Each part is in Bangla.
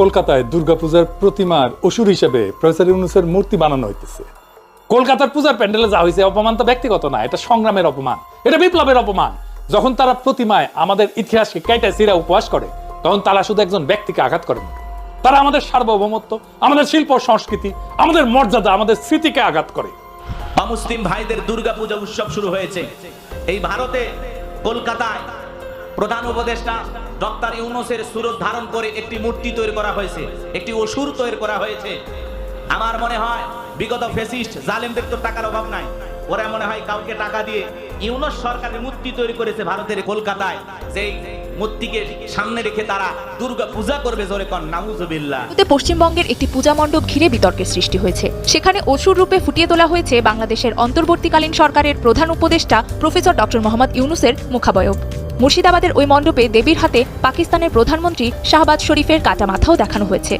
কলকাতায় দুর্গাপূজার প্রতিমার অসুর হিসেবে প্রফেসর ইউনুসের মূর্তি বানানো হইতেছে। কলকাতার পূজার প্যান্ডেলে যা হয়েছে অপমান তো ব্যক্তিগত না, এটা সংগ্রামের অপমান। এটা বিপ্লবের অপমান। যখন তারা প্রতিমায় আমাদের ইতিহাসকে কেটে সিরা উপহাস করে, তখন তারা শুধু একজন ব্যক্তিকে আঘাত করেন তারা আমাদের সার্বভৌমত্ব, আমাদের শিল্প সংস্কৃতি, আমাদের মর্যাদা, আমাদের স্মৃতিকে আঘাত করে। মুসলিম ভাইদের দুর্গাপূজা উৎসব শুরু হয়েছে। এই ভারতে কলকাতায় প্রধান উপদেষ্টা ডক্টর ইউনুসের সুরত ধারণ করে একটি মূর্তি তৈরি করা হয়েছে, একটি অসুর তৈরি করা হয়েছে। আমার মনে হয় বিগত ফেসিস্ট জালেমদের তো টাকার অভাব নাই। ওরা মনে হয় কাউকে টাকা দিয়ে ইউনুস সরকারের মূর্তি তৈরি করেছে ভারতের কলকাতায়। যেই মূর্তিকে সামনে রেখে তারা দুর্গা পূজা করবে জোরে কন, নাউজুবিল্লাহ। পশ্চিমবঙ্গের একটি পূজা মণ্ডপ ঘিরে বিতর্কের সৃষ্টি হয়েছে। সেখানে অসুর রূপে ফুটিয়ে তোলা হয়েছে বাংলাদেশের অন্তর্বর্তীকালীন সরকারের প্রধান উপদেষ্টা প্রফেসর ডক্টর মোহাম্মদ ইউনুসের মুখাবয়ব। মুর্শিদাবাদের ওই মণ্ডপে দেবীর হাতে পাকিস্তানের প্রধানমন্ত্রী শাহবাজ শরীফের কাটা মাথাও দেখানো হয়েছে।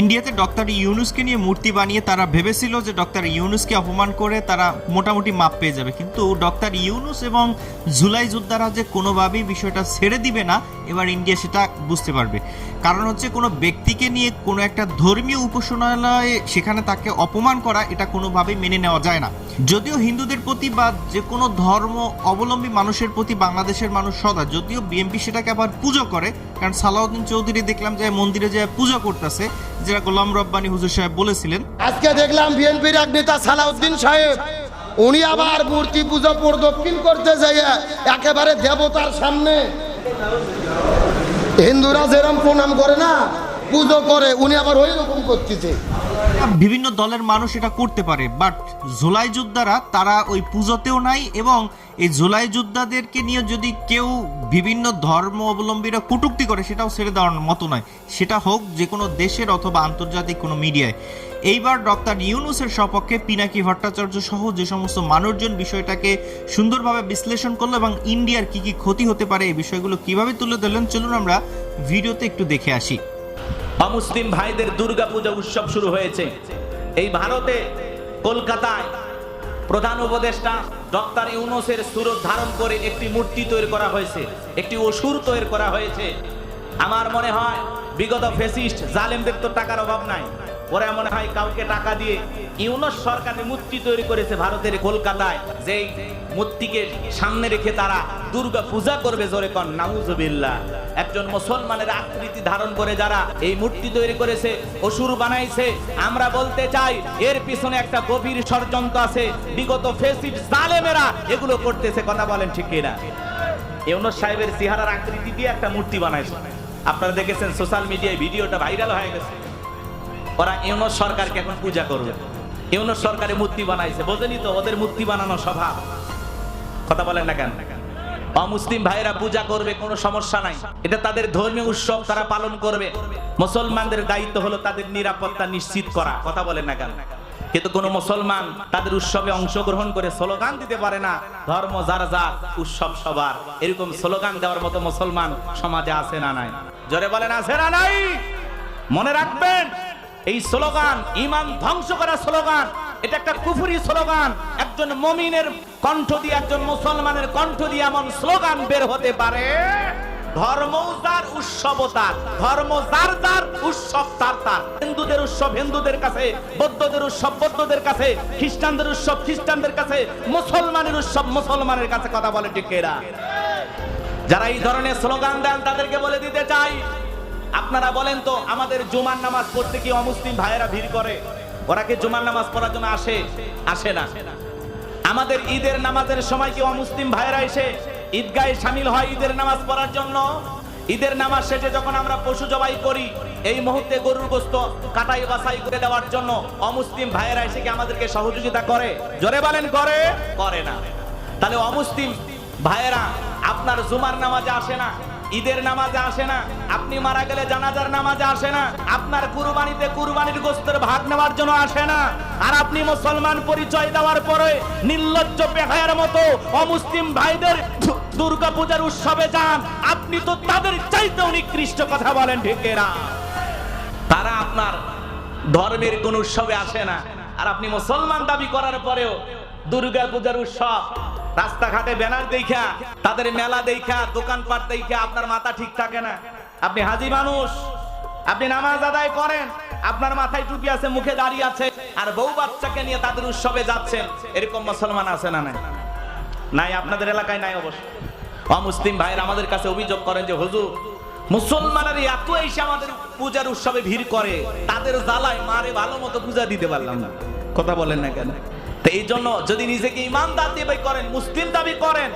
ইন্ডিয়াতে ডক্টর ইউনুসকে নিয়ে মূর্তি বানিয়ে তারা ভেবেছিল যে ডক্টর ইউনুসকে অপমান করে তারা মোটামুটি মাপ পেয়ে যাবে। কিন্তু ডক্টর ইউনুস এবং জুলাই যোদ্ধারা যে কোনোভাবেই বিষয়টা ছেড়ে দিবে না, এবার ইন্ডিয়া সেটা বুঝতে পারবে। কারণ হচ্ছে কোনো ব্যক্তিকে নিয়ে কোনো একটা ধর্মীয় উপাসনালয়ে সেখানে তাকে অপমান করা, এটা কোনোভাবেই মেনে নেওয়া যায় না। যদিও হিন্দুদের প্রতি বা যে কোনো ধর্ম অবলম্বী মানুষের প্রতি বাংলাদেশের মানুষ সদা, যদিও বিএনপি সেটাকে আবার পুজো করে, কারণ সালাউদ্দিন চৌধুরী দেখলাম যে মন্দিরে যে পুজো করতেছে যেটা গোলাম রব্বানি হুজুর সাহেব বলেছিলেন, আজকে দেখলাম বিএনপির এক নেতা সালাউদ্দিন সাহেব, উনি আবার মূর্তি পুজো প্রদক্ষিণ করতে যাইয়া একেবারে দেবতার সামনে। হিন্দুরা যেরম প্রণাম করে না পুজো করে, উনি আবার ওই রকম করতেছে। বিভিন্ন দলের মানুষ এটা করতে পারে বাট জোলাই যোদ্ধারা তারা ওই পুজোতেও নাই এবং এই জোলাই যোদ্ধাদেরকে নিয়ে যদি কেউ বিভিন্ন ধর্ম অবলম্বীরা কটূক্তি করে, সেটাও ছেড়ে দেওয়ার মতো নয়। সেটা হোক যে কোনো দেশের অথবা আন্তর্জাতিক কোনো মিডিয়ায়। এইবার ডক্টর ইউনুসের সপক্ষে পিনাকি ভট্টাচার্য সহ যে সমস্ত মানুষজন বিষয়টাকে সুন্দরভাবে বিশ্লেষণ করল এবং ইন্ডিয়ার কি কি ক্ষতি হতে পারে, এই বিষয়গুলো কীভাবে তুলে ধরলেন, চলুন আমরা ভিডিওতে একটু দেখে আসি। অমুসলিম ভাইদের দুর্গাপূজা উৎসব শুরু হয়েছে। এই ভারতে কলকাতায় প্রধান উপদেষ্টা ডক্টর ইউনুসের সুরত ধারণ করে একটি মূর্তি তৈরি করা হয়েছে। একটি অসুর তৈরি করা হয়েছে। আমার মনে হয় বিগত ফেসিস্ট জালেমদের তো টাকার অভাব নাই। ওরা মনে হয় কাউকে টাকা দিয়ে ইউনুস সরকারের মূর্তি তৈরি করেছে ভারতের কলকাতায়। যেই মূর্তিকে সামনে রেখে তারা দুর্গা পূজা করবে জোরে কন, নাউজুবিল্লাহ। একজন মুসলমানের আকৃতি ধারণ করে যারা এই মূর্তি তৈরি করেছে, অসুর বানাইছে। আমরা বলতে চাই, এর পিছনে একটা গভীর ষড়যন্ত্র আছে। বিগত ফেসিড জালেমেরা এগুলো করতেছে, কথা বলেন ঠিক কিনা? ইউনুস সাহেবের চেহারার আকৃতি দিয়ে একটা মূর্তি বানাইছে। আপনারা দেখেছেন সোশ্যাল মিডিয়ায় ভিডিওটা ভাইরাল হয়ে গেছে। ওরা ইউনুস সরকারকে এখন পূজা করবে। ইউনুস সরকারের মূর্তি বানাইছে। বোঝেনি তো ওদের মূর্তি বানানো স্বভাব। কথা বলেন না কেন? অমুসলিম ভাইরা পূজা করবে, কোনো সমস্যা নাই। এটা তাদের ধর্মীয় উৎসব, তারা পালন করবে। মুসলমানদের দায়িত্ব হলো তাদের নিরাপত্তা নিশ্চিত করা। কথা বলেন না কেন? কিন্তু কোন মুসলমান তাদের উৎসবে অংশগ্রহণ করে স্লোগান দিতে পারে না। ধর্ম যার যার, উৎসব সবার। এরকম স্লোগান দেওয়ার মতো মুসলমান সমাজে আছে না নাই? জোরে বলেন, আছে না নাই? মনে রাখবেন এই স্লোগান, ইমান ধ্বংস করা স্লোগান, এটা একটা কুফুরি স্লোগান। একজন মমিনের কণ্ঠ দিয়ে একজন মুসলমানের কণ্ঠ দিয়ে এমন স্লোগান বের হতে পারে। ধর্ম যার উৎসব তার, ধর্ম যার যার উৎসব তার তার। হিন্দুদের উৎসব হিন্দুদের কাছে, বৌদ্ধদের উৎসব বৌদ্ধদের কাছে, খ্রিস্টানদের উৎসব খ্রিস্টানদের কাছে, মুসলমানের উৎসব মুসলমানের কাছে কথা বলে ঠিক এরা। যারা এই ধরনের স্লোগান দেন তাদেরকে বলে দিতে চাই আপনারা বলেন তো, আমাদের জুমার নামাজ পড়তে কি অমুসলিম ভাইয়েরা ভিড় করে? ওরা কি জুমার নামাজ পড়ার জন্য আসে? আসে না। আমাদের ঈদের নামাজের সময় কি অমুসলিম ভাইয়েরা এসে ঈদগাহে সামিল হয় ঈদের নামাজ পড়ার জন্য? ঈদের নামাজ শেষে যখন আমরা পশু জবাই করি, এই মুহূর্তে গরুর গোস্ত কাটাই বাছাই করে দেওয়ার জন্য অমুসলিম ভাইয়েরা এসে কি আমাদেরকে সহযোগিতা করে? জোরে বলেন, করে? করে না। তাহলে অমুসলিম ভাইয়েরা, আপনার জুমার নামাজে আসে না? ঈদের নামাজে আসে না, আপনি মারা গেলে জানাজার নামাজে আসে না, আপনার কুরবানিতে কুরবানির গোস্তের ভাগ নেওয়ার জন্য আসে না। আর আপনি মুসলমান পরিচয় দেওয়ার পরে নির্লজ্জ বেহায়ার মতো অমুসলিম ভাইদের দুর্গাপূজার উৎসবে যান, আপনি তো তাদের চাইতে নিকৃষ্ট কথা বলেন ঢেকেরা তারা আপনার ধর্মের কোন উৎসবে আসে না। আর আপনি মুসলমান দাবি করার পরেও দুর্গা পূজার উৎসব রাস্তাঘাটে ব্যানার দেখা তাদের মেলা দেখা দোকানপাট দেখা আপনার মাথা ঠিক থাকে না। আপনি হাজি মানুষ, আপনি নামাজ আদায় করেন, আপনার মাথায় টুপি আছে, মুখে দাঁড়িয়ে আছে, আর বউ বাচ্চাকে নিয়ে তাদের উৎসবে যাচ্ছেন, এরকম মুসলমান আছে না নাই? নাই, আপনাদের এলাকায় নাই অবশ্য। অমুসলিম ভাইয়ের আমাদের কাছে অভিযোগ করেন যে, হুজুর, মুসলমানের এত এসে আমাদের পূজার উৎসবে ভিড় করে, তাদের জ্বালায় মারে ভালো মতো পূজা দিতে পারলাম না। কথা বলেন না কেন? এই জন্য যদি নিজেকে ইমানদার দাবি করেন, মুসলিম দাবি করেন,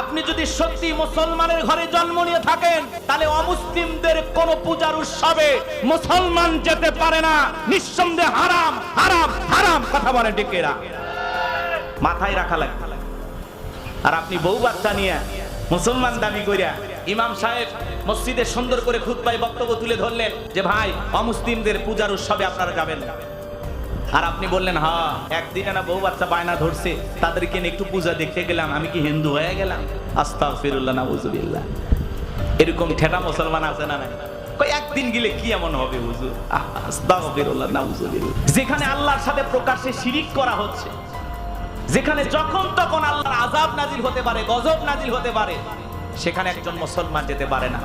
আপনি যদি সত্যি মুসলমানের ঘরে জন্ম নিয়ে থাকেন, তাহলে অমুসলিমদের কোন পূজার উৎসবে মুসলমান যেতে পারে না। নিঃসন্দেহে হারাম হারাম হারাম, কথা বলেন ঠিক এরা। মাথায় রাখা লাগে। আর আপনি বউ বাচ্চা নিয়ে মুসলমান দাবি করিয়া ইমাম সাহেব মসজিদে সুন্দর করে খুতবাই বক্তব্য তুলে ধরলেন যে, ভাই, অমুসলিমদের পূজার উৎসবে আপনারা যাবেন না। আর আপনি বললেন হ্যাঁ একদিনে না বউ বাচ্চা বায়না ধরছে। তাদেরকে একটু পূজা দেখতে গেলাম। আমি কি হিন্দু হয়ে গেলাম? আস্তা ফিরুল্লাহ নাউজুবিল্লাহ। এরকম ঠেটা মুসলমান আছে না নাই? একদিন গেলে কি এমন হবে, হুজুর? যেখানে আল্লাহর সাথে প্রকাশ্যে শিরিক করা হচ্ছে, যেখানে যখন তখন আল্লাহর আজাব নাজিল হতে পারে, গজব নাজিল হতে পারে, সেখানে একজন মুসলমান যেতে পারে না।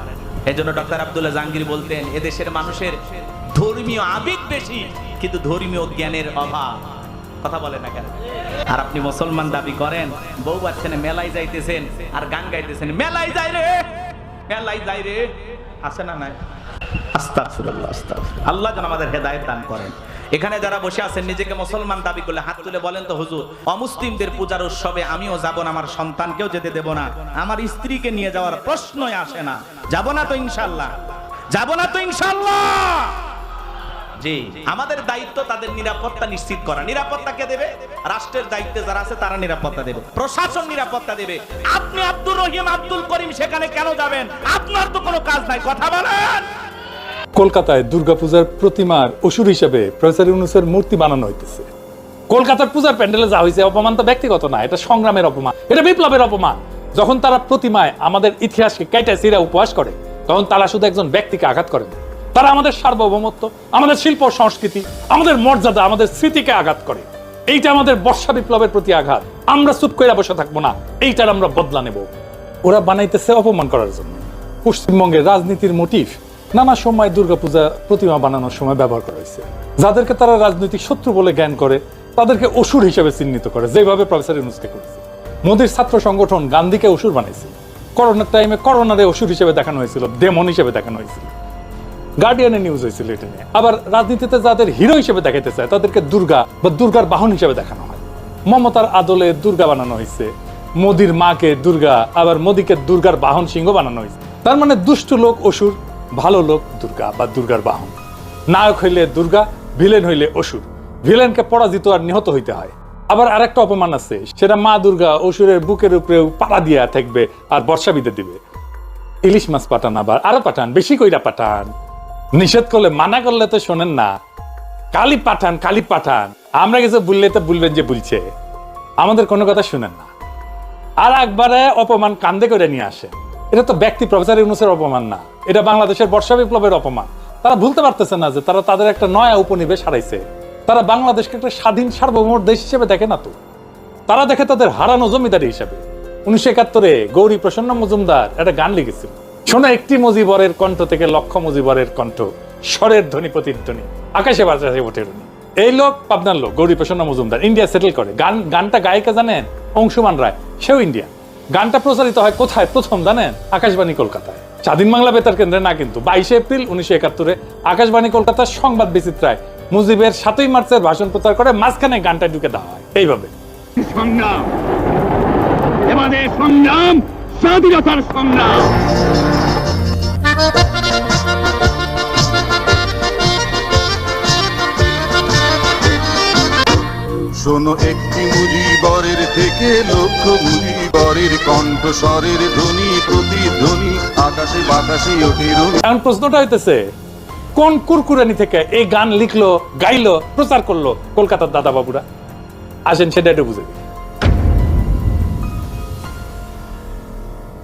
এই জন্য ডক্টর আব্দুল্লাহ জাহাঙ্গীর বলতেন এদেশের মানুষের ধর্মীয় আবেগ বেশি কিন্তু ধর্মীয় জ্ঞানের অভাব। কথা বলে না কেন? আর আপনি মুসলমান দাবি করেন, বউ বাচ্চা মেলায় যাইতেছেন আর গান গাইতেছেন। মেলায় যাই রে, মেলায় যাই রে। আসে না নাই? আল্লাহ যেন আমাদের হেদায়েত দান করেন। এখানে যারা বসে আছেন, নিজেকে মুসলমান দাবি করলে হাত তুলে বলেন তো, হুজুর, অমুসলিমদের পূজার উৎসবে আমিও যাব না, আমার সন্তানকেও যেতে দেব না। আমার স্ত্রীকে নিয়ে যাওয়ার প্রশ্নই আসে না। যাব না তো ইনশাল্লাহ যাব না তো ইনশাল্লাহ জি। আমাদের দায়িত্ব তাদের নিরাপত্তা নিশ্চিত করা। নিরাপত্তা কে দেবে? রাষ্ট্রের দায়িত্বে যারা আছে তারা নিরাপত্তা দেবে। প্রশাসন নিরাপত্তা দেবে। আপনি আব্দুর রহিম আব্দুল করিম সেখানে কেন যাবেন? আপনার তো কোনো কাজ নাই। কথা বলেন! কলকাতায় দুর্গাপূজার প্রতিমার অসুর হিসেবে প্রফেসর ইউনুসের মূর্তি বানানো হইতেছে। কলকাতার পূজার প্যান্ডেলে যা হয়েছে অপমান তো ব্যক্তিগত না এটা সংগ্রামের অপমান। এটা বিপ্লবের অপমান। যখন তারা প্রতিমায় আমাদের ইতিহাসকে কেটে সিরা উপহাস করে তখন তারা শুধু একজন ব্যক্তিকে আঘাত করে না। তারা আমাদের সার্বভৌমত্ব, আমাদের শিল্প সংস্কৃতি, আমাদের মর্যাদা, আমাদের স্মৃতিকে আঘাত করে। এইটা আমাদের বর্ষা বিপ্লবের প্রতি আঘাত। আমরা চুপ করে বসে থাকব না। এইটার আমরা বদলা নেব। ওরা বানাইতেছে অপমান করার জন্য। পশ্চিমবঙ্গের রাজনীতির মোটিভ নানা সময় দুর্গাপূজা প্রতিমা বানানোর সময় ব্যবহার করা হয়েছে। যাদেরকে তারা রাজনৈতিক শত্রু বলে জ্ঞান করে, তাদেরকে অসুর হিসেবে চিহ্নিত করে, যেভাবে প্রফেসর ইউনুসকে করেছে। মোদীর ছাত্র সংগঠন গান্ধীকে অসুর বানাইছে। করোনার টাইমে করোনারে অসুর হিসেবে দেখানো হয়েছিল, ডেমন হিসেবে দেখানো হয়েছিল। গার্ডিয়ানের নিউজ হয়েছিল এটা নিয়ে। আবার রাজনীতিতে যাদের হিরো হিসেবে দেখাইতে চায়, তাদেরকে দুর্গা বা দুর্গার বাহন হিসেবে দেখানো হয়। মমতার আদলে দুর্গা বানানো হয়েছে, মোদির মাকে দুর্গা, আবার মোদিকে দুর্গার বাহন সিংহ বানানো হয়েছে। তার মানে দুষ্ট লোক অসুর, ভালো লোক দুর্গা বা দুর্গার বাহন। নায়ক হইলে দুর্গা ভিলেন হইলে অসুর। ভিলেনকে পরাজিত আর নিহত হইতে হয়। আবার আরেকটা অপমান আছে, সেটা মা দুর্গা অসুরের বুকের উপরে পাড়া দিয়া থাকবে আর বর্ষা বিদে দিবে। ইলিশ মাছ পাঠান আবার, আরও পাঠান, বেশি কইরা পাঠান। নিষেধ করলে, মানা করলে তো শোনেন না। কালি পাঠান কালি পাঠান। আমরা কিছু বললে তো বলবেন যে বলছে। আমাদের কোনো কথা শুনেন না। আর একবারে অপমান কান্দে করে নিয়ে আসে এটা তো ব্যক্তি প্রফেসর ইউনুসের অপমান না। এটা বাংলাদেশের বর্ষা বিপ্লবের অপমান। তারা ভুলতে পারতেছে না যে তারা তাদের একটা নয়া উপনিবেশ হারাইছে। তারা বাংলাদেশকে একটা স্বাধীন সার্বভৌম দেশ হিসেবে দেখে না তো। তারা দেখে তাদের হারানো জমিদারি হিসাবে। উনিশশো একাত্তরে গৌরী প্রসন্ন মজুমদার একটা গান লিখেছিল। শোনো, একটি মুজিবরের কণ্ঠ থেকে লক্ষ মুজিবরের কণ্ঠ, স্বরের ধ্বনি প্রতিধ্বনি, আকাশে বাতাসে ওঠে। এই লোক পাবনার লোক, গৌরী প্রসন্ন মজুমদার, ইন্ডিয়া সেটেল করে। গান গানটা গায়িকা জানেন? অংশুমান রায়, সেও ইন্ডিয়া। গানটা প্রচারিত হয় কোথায়? প্রথম জানেন? আকাশবাণী কলকাতায়। স্বাধীন বাংলা বেতার কেন্দ্রে না কিন্তু, বাইশে এপ্রিল উনিশশো একাত্তরে আকাশবাণী কলকাতার সংবাদ বিচিত্রায় মুজিবের সাতই মার্চের ভাষণ প্রচার করে মাঝখানে গানটা ঢুকে দেওয়া হয়। এইভাবে। সংগ্রাম। সংগ্রাম, স্বাধীনতার সংগ্রাম। শোনো একটি মুজিবরের থেকে লক্ষ মুজিবরের কণ্ঠস্বরের ধ্বনি, প্রতিধ্বনি, আকাশে বাতাসে ওঠে এখন প্রশ্নটা হইতেছে, কোন কুরকুরানি থেকে এই গান লিখলো, গাইলো, প্রচার করল কলকাতার দাদা বাবুরা? আসেন সেটা একটু বুঝে।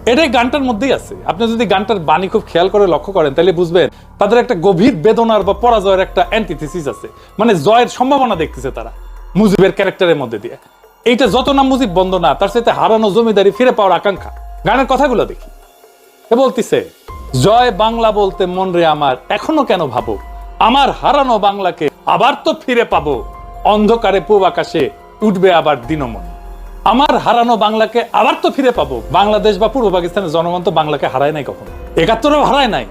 এটাই গানটার মধ্যেই আছে। আপনি যদি গানটার বাণী খুব খেয়াল করে লক্ষ্য করেন, তাহলে বুঝবেন তাদের একটা গভীর বেদনার বা পরাজয়ের একটা অ্যান্টিথিসিস আছে। মানে জয়ের সম্ভাবনা দেখতেছে তারা, মুজিবের ক্যারেক্টারের মধ্যে দিয়ে। এইটা যত না মুজিব বন্ধ না, তার সাথে হারানো জমিদারি ফিরে পাওয়ার আকাঙ্ক্ষা। গানের কথাগুলো দেখি। এ বলতিছে, জয় বাংলা বলতে মন রে আমার, এখনও কেন ভাবো? আমার হারানো বাংলাকে আবার তো ফিরে পাবো। অন্ধকারে পূব আকাশে উঠবে আবার দিনমন আমার হারানো বাংলাকে আবার তো ফিরে পাবো। বাংলাদেশ বা পূর্ব পাকিস্তানের জনগণ তো বাংলাকে হারায় নাই কখনো। একাত্তরেও হারায় নাই।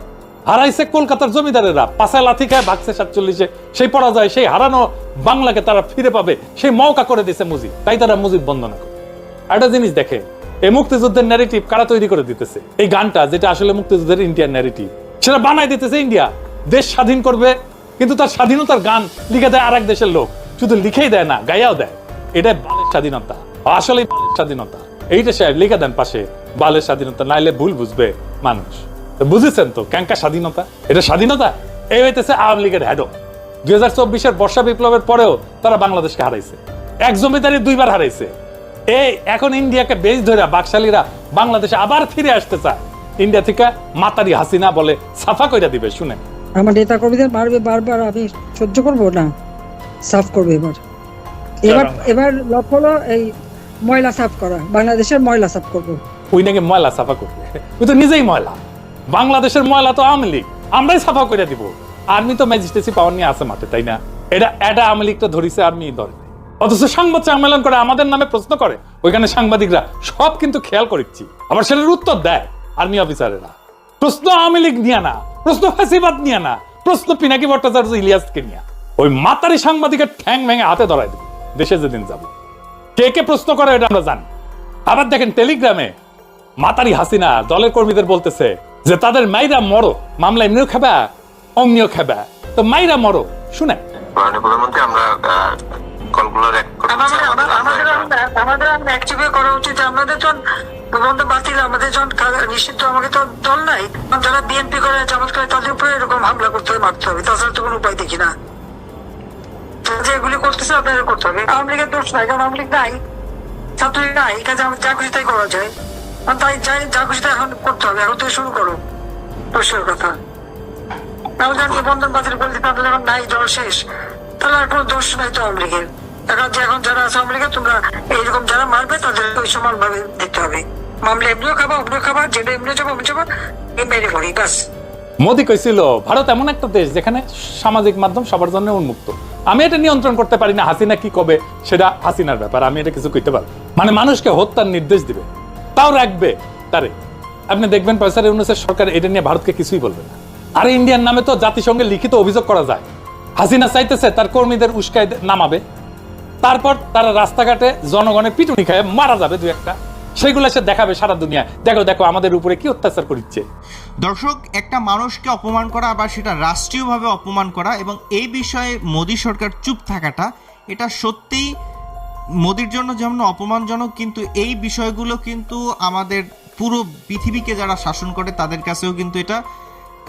হারাইছে কলকাতার জমিদারেরা। পাশায় লাথি খায় ভাগছে সাতচল্লিশে। সেই পরাজয়, সেই হারানো বাংলাকে তারা ফিরে পাবে। সেই মৌকা করে দিছে মুজিব। তাই তারা মুজিব বন্দনা করে। একটা জিনিস দেখে এই মুক্তিযুদ্ধের ন্যারেটিভ কারা তৈরি করে দিতেছে? এই গানটা, যেটা আসলে মুক্তিযুদ্ধের ইন্ডিয়ান ন্যারেটিভ সেটা বানাই দিতেছে ইন্ডিয়া দেশ স্বাধীন করবে, কিন্তু তার স্বাধীনতার গান লিখে দেয় আরেক দেশের লোক। শুধু লিখেই দেয় না, গাইয়াও দেয়। এটা বালের স্বাধীনতা। আসলে স্বাধীনতা। এইটা সে লিখে দেন পাশে বালের স্বাধীনতা নাইলে ভুল বুঝবে মানুষ। বুঝেছেন তো ক্যাঙ্কা স্বাধীনতা? এটা স্বাধীনতা? এই হইতেছে আওয়ামী লীগের হ্যাডো দুই হাজার চব্বিশের বর্ষা বিপ্লবের পরেও তারা বাংলাদেশকে হারাইছে। এক জমিদারি দুইবার হারাইছে। এই এখন ইন্ডিয়াকে বেশ ধরে বাকশালীরা বাংলাদেশে আবার ফিরে আসতে চায়। ইন্ডিয়া থেকে মাতারি হাসিনা বলে সাফা কইরা দিবে শুনে আমার নেতা কর্মীদের মারবে বারবার আমি সহ্য করব না। সাফ করবে এবার। এবার এবার লক্ষ্য হলো এই ময়লা সাফ করা। বাংলাদেশের ময়লা সাফ করব। ওই নাকি ময়লা সাফা করবে ওই তো নিজেই ময়লা। বাংলাদেশের ময়লা তো আওয়ামী লীগ। আমরাই সাফা করে দিব। আর্মি তো ম্যাজিস্ট্রেসি পাওয়ার নিয়ে আছে মাঠে, তাই না? এটা এটা আওয়ামী লীগ তো ধরিছে আর্মি ধরে। অথচ সংবাদ সম্মেলন করে আমাদের নামে প্রশ্ন করে। ওইখানে সাংবাদিকরা, সব কিন্তু খেয়াল করেছি। আবার সেটার উত্তর দেয় আর্মি অফিসারেরা প্রশ্ন আওয়ামী লীগ নিয়ে না। প্রশ্ন ফাঁসিবাদ নিয়ে না। প্রশ্ন পিনাকি ভট্টাচার্য ইলিয়াসকে নিয়ে। ওই মাতারি সাংবাদিকের ঠ্যাং ভেঙে হাতে ধরাই দেবে। দেশে যেদিন যাব। কে কে প্রশ্ন করে এটা আমরা জানি। আবার দেখেন টেলিগ্রামে মাতারি হাসিনা দলের কর্মীদের বলতেছে যে তাদের মাইরা মরো মামলা এমনিও খাবা অমনিও খাবা। তো মাইরা মরো শুনে প্রধানমন্ত্রী আমরা কলগুলো। আমাদের আমাদের- আমাদের আমরা- আমাদের অ্যাক্টিভে করা উচিত। আমাদের যখন বন্ধ বাতিল আমাদের যখন নিষিদ্ধ আমাকে তো দল নাই। যারা বিএনপি করে জামাত করে তাদের উপরে এরকম হামলা করতে হবে মারতে হবে। তাছাড়া তো কোনো উপায় দেখি না। তো যে এগুলি করতেছে আপনাদের করতে হবে। আওয়ামী লীগের দোষ নাই, কারণ আওয়ামী লীগ নাই। নাই, এই কাজে যা খুশি তাই করা যায়। তাই যাই, যা খুশি তাই এখন করতে হবে, এখন থেকে শুরু করো। কথা। বন্ধন দিতে এখন নাই দল শেষ। তাহলে আর কোনো দোষ নাই তো আওয়ামী লীগের। এখন যে এখন যারা আছে আওয়ামী লীগের, তোমরা এইরকম যারা মারবে, তাদের ওই সমান ভাবে দেখতে হবে। মামলা এমনিও খাবা, অমনিও খাবা যেটা এমনিও যাব, অমনি যাব মেরে পড়ি, বাস। মোদী কইছিল, ভারত এমন একটা দেশ যেখানে সামাজিক মাধ্যম সবার জন্য উন্মুক্ত। আমি এটা নিয়ন্ত্রণ করতে পারি না, হাসিনা কি কবে? সেটা হাসিনার ব্যাপার, আমি এটা কিছু কইতে পারব মানে মানুষকে হত্যার নির্দেশ দিবে, তাও রাখবে। তারে, আপনি দেখবেন পয়সার ইউনুসের সরকার এটা নিয়ে ভারতকে কিছুই বলবে না। আর ইন্ডিয়ার নামে তো জাতিসংঘে লিখিত অভিযোগ করা যায়। হাসিনা চাইতেছে তার কর্মীদের উস্কায় নামাবে, তারপর তারা রাস্তাঘাটে জনগণের পিটুনি খায়, মারা যাবে দু একটা। সেগুলো সে দেখাবে সারা দুনিয়া দেখো দেখো, আমাদের উপরে কি অত্যাচার করিচ্ছে। দর্শক, একটা মানুষকে অপমান করা আবার সেটা রাষ্ট্রীয়ভাবে অপমান করা এবং এই বিষয়ে মোদী সরকার চুপ থাকাটা, এটা সত্যিই মোদির জন্য যেমন অপমানজনক, কিন্তু এই বিষয়গুলো কিন্তু আমাদের পুরো পৃথিবীকে যারা শাসন করে, তাদের কাছেও কিন্তু এটা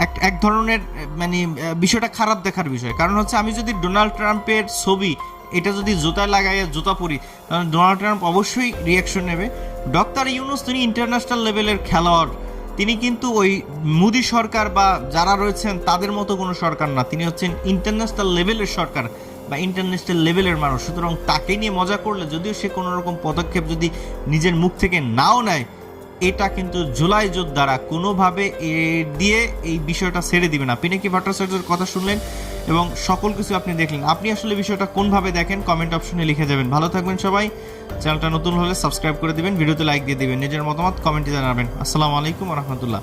এক এক ধরনের মানে বিষয়টা খারাপ দেখার বিষয়। কারণ হচ্ছে, আমি যদি ডোনাল্ড ট্রাম্পের ছবি, এটা যদি জুতায় লাগাইয়া জুতা পরি, তাহলে ডোনাল্ড ট্রাম্প অবশ্যই রিয়াকশন নেবে। ডক্টর ইউনুস তিনি ইন্টারন্যাশনাল লেভেলের খেলোয়াড়। তিনি কিন্তু ওই মোদি সরকার বা যারা রয়েছেন, তাদের মতো কোনো সরকার না। তিনি হচ্ছেন ইন্টারন্যাশনাল লেভেলের সরকার বা ইন্টারন্যাশনাল লেভেলের মানুষ। সুতরাং তাকে নিয়ে মজা করলে যদিও সে কোনো রকম পদক্ষেপ যদি নিজের মুখ থেকে নাও নেয়, এটা কিন্তু জুলাই যোদ্ধারা কোনোভাবে এ দিয়ে এই বিষয়টা ছেড়ে দিবে না। পিনাকি ভট্টাচার্যের কথা শুনলেন। এবং সকল কিছু আপনি দেখলেন। আপনি আসলে বিষয়টা কোনভাবে দেখেন কমেন্ট অপশনে লিখে যাবেন। ভালো থাকবেন সবাই। চ্যানেলটা নতুন হলে সাবস্ক্রাইব করে দিবেন, ভিডিওতে লাইক দিয়ে দিবেন। নিজের মতামত কমেন্টে জানাবেন। আসসালামু আলাইকুম রহমতুল্লাহ।